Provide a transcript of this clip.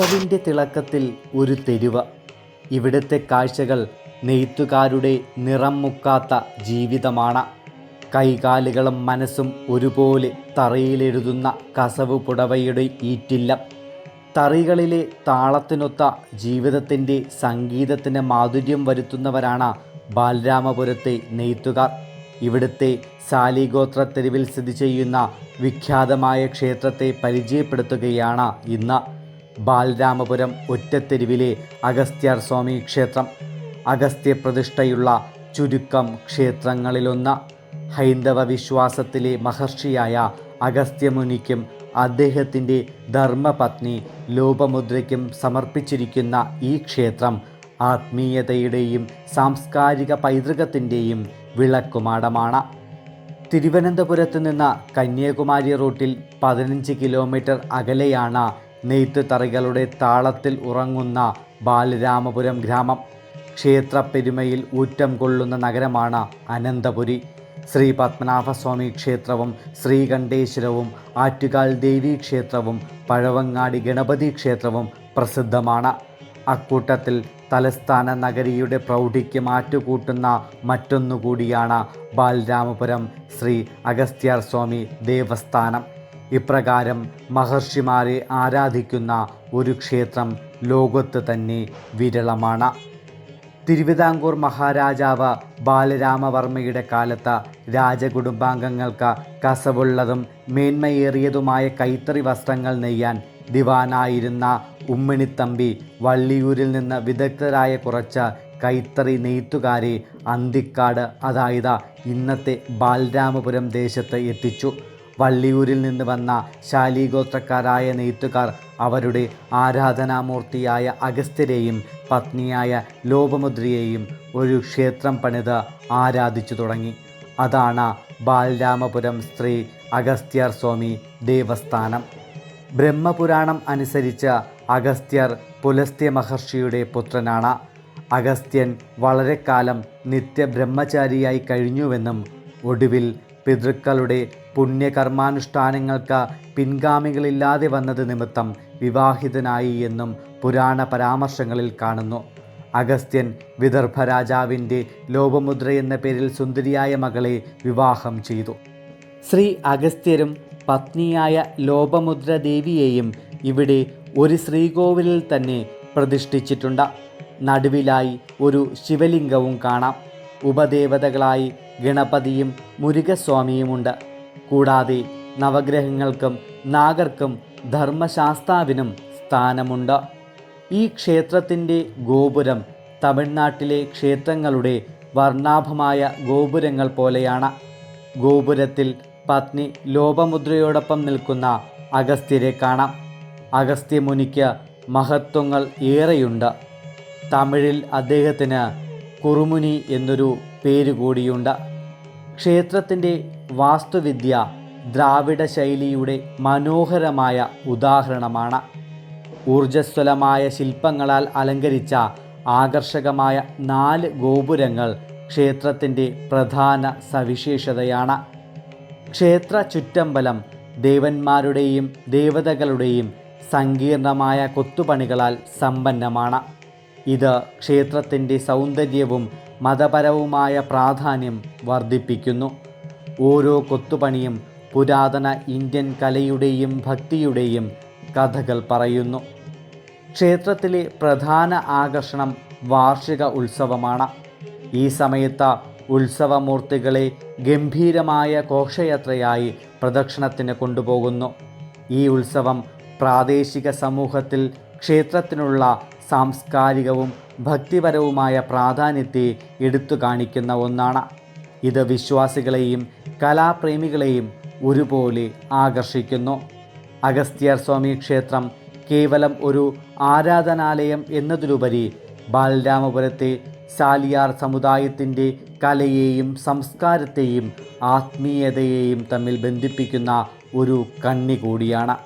കസവിന്റെ തിളക്കത്തിൽ ഒരു തെരുവ. ഇവിടുത്തെ കാഴ്ചകൾ നെയ്ത്തുകാരുടെ നിറം മുക്കാത്ത ജീവിതമാണ്. കൈകാലുകളും മനസ്സും ഒരുപോലെ തറയിലെഴുതുന്ന കസവ് പുടവയുടെ ഈറ്റില്ലം. തറികളിലെ താളത്തിനൊത്ത ജീവിതത്തിന്റെ സംഗീതത്തിന് മാധുര്യം വരുത്തുന്നവരാണ് ബാലരാമപുരത്തെ നെയ്ത്തുകാർ. ഇവിടുത്തെ സാലിഗോത്ര തെരുവിൽ സ്ഥിതി ചെയ്യുന്ന വിഖ്യാതമായ ക്ഷേത്രത്തെ പരിചയപ്പെടുത്തുകയാണ് ഇന്ന്. ബാലരാമപുരം ഒറ്റത്തെരുവിലെ അഗസ്ത്യർ സ്വാമി ക്ഷേത്രം. അഗസ്ത്യപ്രതിഷ്ഠയുള്ള ചുരുക്കം ക്ഷേത്രങ്ങളിലൊന്ന് ഹൈന്ദവ വിശ്വാസത്തിലെ മഹർഷിയായ അഗസ്ത്യമുനിക്കും അദ്ദേഹത്തിന്റെ ധർമ്മപത്നി ലോപമുദ്രയ്ക്കും സമർപ്പിച്ചിരിക്കുന്ന ഈ ക്ഷേത്രം ആത്മീയതയുടെയും സാംസ്കാരിക പൈതൃകത്തിന്റെയും വിളക്കുമാടമാണ്. തിരുവനന്തപുരത്ത് നിന്ന് കന്യാകുമാരി റൂട്ടിൽ പതിനഞ്ച് കിലോമീറ്റർ അകലെയാണ് നെയ്ത്ത് തറികളുടെ താളത്തിൽ ഉറങ്ങുന്ന ബാലരാമപുരം ഗ്രാമം. ക്ഷേത്രപ്പെരുമയിൽ ഊറ്റം കൊള്ളുന്ന നഗരമാണ് അനന്തപുരി. ശ്രീ പത്മനാഭസ്വാമി ക്ഷേത്രവും ശ്രീകണ്ഠേശ്വരവും ആറ്റുകാൽ ദേവി ക്ഷേത്രവും പഴവങ്ങാടി ഗണപതി ക്ഷേത്രവും പ്രസിദ്ധമാണ്. അക്കൂട്ടത്തിൽ തലസ്ഥാന നഗരിയുടെ പ്രൗഢിക്ക് മാറ്റുകൂട്ടുന്ന മറ്റൊന്നുകൂടിയാണ് ബാലരാമപുരം ശ്രീ അഗസ്ത്യാർ സ്വാമി ദേവസ്ഥാനം. ഇപ്രകാരം മഹർഷിമാരെ ആരാധിക്കുന്ന ഒരു ക്ഷേത്രം ലോകത്ത് തന്നെ വിരളമാണ്. തിരുവിതാംകൂർ മഹാരാജാവ് ബാലരാമവർമ്മയുടെ കാലത്ത് രാജകുടുംബാംഗങ്ങൾക്ക് കസവുള്ളതും മേന്മയേറിയതുമായ കൈത്തറി വസ്ത്രങ്ങൾ നെയ്യാൻ ദിവാനായിരുന്ന ഉമ്മിണിത്തമ്പി വള്ളിയൂരിൽ നിന്ന് വിദഗ്ധരായ കുറച്ച് കൈത്തറി നെയ്ത്തുകാരെ അന്തിക്കാട് അതായത് ഇന്നത്തെ ബാലരാമപുരം ദേശത്ത് എത്തിച്ചു. വള്ളിയൂരിൽ നിന്ന് വന്ന ശാലീഗോത്രക്കാരായ നെയ്ത്തുകാർ അവരുടെ ആരാധനാമൂർത്തിയായ അഗസ്ത്യരെയും പത്നിയായ ലോപമുദ്രയെയും ഒരു ക്ഷേത്രം പണിത് ആരാധിച്ചു തുടങ്ങി. അതാണ് ബാലരാമപുരം സ്ത്രീ അഗസ്ത്യർ സ്വാമി ദേവസ്ഥാനം. ബ്രഹ്മപുരാണം അനുസരിച്ച് അഗസ്ത്യർ പുലസ്ത്യ മഹർഷിയുടെ പുത്രനാണ്. അഗസ്ത്യൻ വളരെക്കാലം കാലം നിത്യബ്രഹ്മചാരിയായി കഴിഞ്ഞുവെന്നും ഒടുവിൽ പിതൃക്കളുടെ പുണ്യകർമാനുഷ്ഠാനങ്ങൾക്ക് പിൻഗാമികളില്ലാതെ വന്നത് നിമിത്തം വിവാഹിതനായി എന്നും പുരാണ പരാമർശങ്ങളിൽ കാണുന്നു. അഗസ്ത്യൻ വിദർഭ രാജാവിന്റെ ലോപമുദ്ര എന്ന പേരിൽ സുന്ദരിയായ മകളെ വിവാഹം ചെയ്തു. ശ്രീ അഗസ്ത്യരും പത്നിയായ ലോപമുദ്ര ദേവിയെയും ഇവിടെ ഒരു ശ്രീകോവിലിൽ തന്നെ പ്രതിഷ്ഠിച്ചിട്ടുണ്ട്. നടുവിലായി ഒരു ശിവലിംഗവും കാണാം. ഉപദേവതകളായി ഗണപതിയും മുരുകസ്വാമിയുമുണ്ട്. കൂടാതെ നവഗ്രഹങ്ങൾക്കും നാഗർക്കും ധർമ്മശാസ്താവിനും സ്ഥാനമുണ്ട്. ഈ ക്ഷേത്രത്തിന്റെ ഗോപുരം തമിഴ്നാട്ടിലെ ക്ഷേത്രങ്ങളുടെ വർണാഭമായ ഗോപുരങ്ങൾ പോലെയാണ്. ഗോപുരത്തിൽ പത്നി ലോപമുദ്രയോടൊപ്പം നിൽക്കുന്ന അഗസ്ത്യരെ കാണാം. അഗസ്ത്യമുനിക്ക് മഹത്വങ്ങൾ ഏറെയുണ്ട്. തമിഴിൽ അദ്ദേഹത്തിന് കുറുമുനി എന്നൊരു പേര് കൂടിയുണ്ട് ക്ഷേത്രത്തിന്റെ വാസ്തുവിദ്യ ദ്രാവിഡ ശൈലിയുടെ മനോഹരമായ ഉദാഹരണമാണ്. ഊർജസ്വലമായ ശില്പങ്ങളാൽ അലങ്കരിച്ച ആകർഷകമായ നാല് ഗോപുരങ്ങൾ ക്ഷേത്രത്തിന്റെ പ്രധാന സവിശേഷതയാണ്. ക്ഷേത്ര ചുറ്റമ്പലം ദേവന്മാരുടെയും ദേവതകളുടെയും സങ്കീർണമായ കൊത്തുപണികളാൽ സമ്പന്നമാണ്. ഇത് ക്ഷേത്രത്തിന്റെ സൗന്ദര്യവും മതപരവുമായ പ്രാധാന്യം വർദ്ധിപ്പിക്കുന്നു. ഓരോ കൊത്തുപണിയും പുരാതന ഇന്ത്യൻ കലയുടെയും ഭക്തിയുടെയും കഥകൾ പറയുന്നു. ക്ഷേത്രത്തിലെ പ്രധാന ആകർഷണം വാർഷിക ഉത്സവമാണ്. ഈ സമയത്ത് ഉത്സവമൂർത്തികളെ ഗംഭീരമായ ഘോഷയാത്രയായി പ്രദക്ഷിണത്തിന് കൊണ്ടുപോകുന്നു. ഈ ഉത്സവം പ്രാദേശിക സമൂഹത്തിൽ ക്ഷേത്രത്തിനുള്ള സാംസ്കാരികവും ഭക്തിപരവുമായ പ്രാധാന്യത്തെ എടുത്തു കാണിക്കുന്ന ഒന്നാണ്. ഇത് വിശ്വാസികളെയും കലാപ്രേമികളെയും ഒരുപോലെ ആകർഷിക്കുന്നു. അഗസ്ത്യർ സ്വാമി ക്ഷേത്രം കേവലം ഒരു ആരാധനാലയം എന്നതിലുപരി ബാലരാമപുരത്തെ സാലിയാർ സമുദായത്തിന്റെ കലയെയും സംസ്കാരത്തെയും ആത്മീയതയെയും തമ്മിൽ ബന്ധിപ്പിക്കുന്ന ഒരു കണ്ണി കൂടിയാണ്